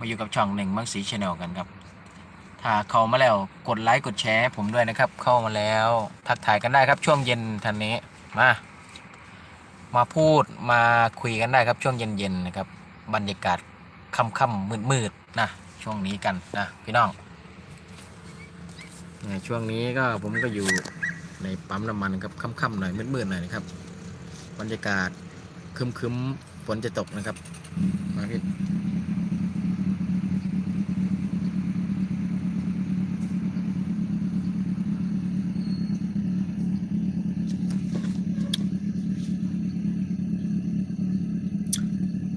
มาอยู่กับช่องหนึ่งมังสีชาแนลกันครับ ถ้าเข้ามาแล้วกดไลค์กดแชร์ผมด้วยนะครับ เข้ามาแล้วทักทายกันได้ครับช่วงเย็นทันนี้มา มาพูดมาคุยกันได้ครับช่วงเย็นๆนะครับ บรรยากาศค่ำๆมืดๆนะช่วงนี้กันนะพี่น้องเนี่ยช่วงนี้ก็ผมก็อยู่ในปั๊มน้ำมันครับค่ำๆหน่อยมืดๆหน่อยนะครับ บรรยากาศครึ้มๆฝนจะตกนะครับมาพี่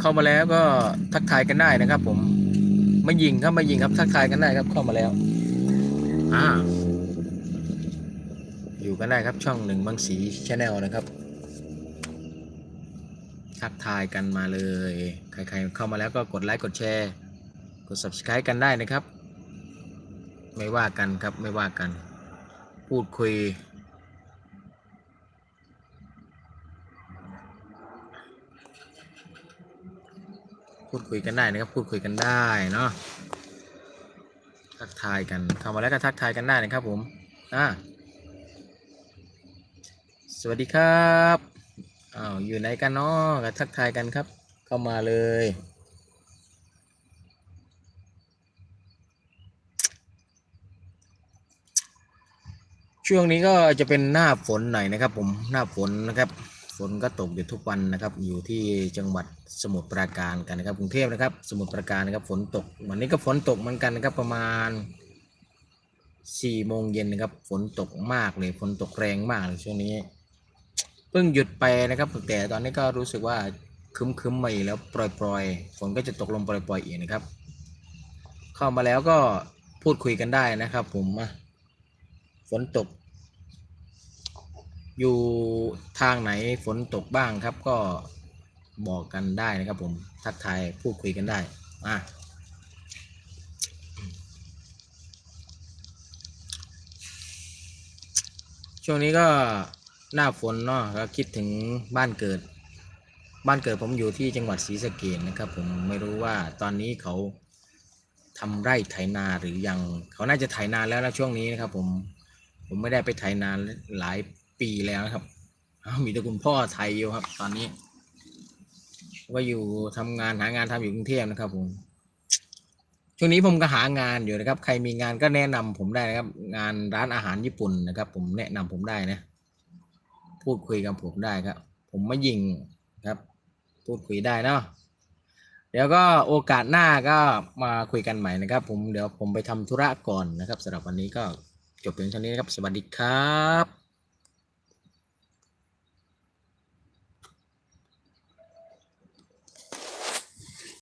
เข้ามาแล้วก็ทักทายกันได้นะครับ ผมไม่ยิงครับไม่ยิงครับ ทักทายกันได้ครับเข้ามาแล้ว อ่า อยู่กันได้ครับช่องหนึ่งบางสีชาแนลนะครับ ทักทายกันมาเลย ใครๆเข้ามาแล้วก็กดไลค์กดแชร์กด subscribe กันได้นะครับ ไม่ว่ากันครับไม่ว่ากัน พูดคุย พูดคุยกันได้นะครับ พูดคุยกันได้เนาะทักทายกันเข้ามาแล้วก็ทักทายกันได้นะครับผมอ่าสวัสดีครับอ้าวอยู่ไหนกันเนาะก็ทักทายกันครับ เข้ามาเลยช่วงนี้ก็จะเป็นหน้าฝนหน่อยนะครับ ผมหน้าฝนนะครับ ฝนก็ตกอยู่ทุกวันนะครับ อยู่ที่จังหวัดสมุทรปราการกันนะครับกรุงเทพนะครับ สมุทรปราการนะครับฝนตก วันนี้ก็ฝนตกเหมือนกันนะครับประมาณสี่โมงเย็นนะครับฝนตกมากเลยฝนตกแรงมากเลยช่วงนี้เพิ่งหยุดไปนะครับ แต่ตอนนี้ก็รู้สึกว่าคึมคึมๆมาอีกแล้วปล่อยๆฝนก็จะตกลงปล่อยๆอีกนะครับ เข้ามาแล้วก็พูดคุยกันได้นะครับ ผมอะฝนตก อยู่ทางไหนฝนตกบ้างครับก็บอกกันได้นะครับผมทักทายพูดคุยกันได้อะช่วงนี้ก็หน้าฝนเนาะก็คิดถึงบ้านเกิด บ้านเกิดผมอยู่ที่จังหวัดศรีสะเกษนะครับ ผมไม่รู้ว่าตอนนี้เขาทำไร่ไถนาหรือยังเขาน่าจะไถนาแล้วนะช่วงนี้นะครับ ผมผมไม่ได้ไปไถนาหลาย ปีแล้วครับมีแต่คุณพ่อไถอยู่ครับ ตอนนี้ ว่าอยู่ทำงานหางานทำอยู่กรุงเทพนะครับผมช่วงนี้ผมก็หางานอยู่นะครับ ใครมีงานก็แนะนำผมได้นะครับ งานร้านอาหารญี่ปุ่นนะครับ ผมแนะนำผมได้นะ พูดคุยกับผมได้ครับ ผมไม่ยิงครับ พูดคุยได้เนาะเดี๋ยวก็โอกาสหน้าก็มาคุยกันใหม่นะครับ ผมเดี๋ยวผมไปทำธุระก่อนนะครับสำหรับวันนี้ก็จบเพียงเท่านี้นะครับ สวัสดีครับ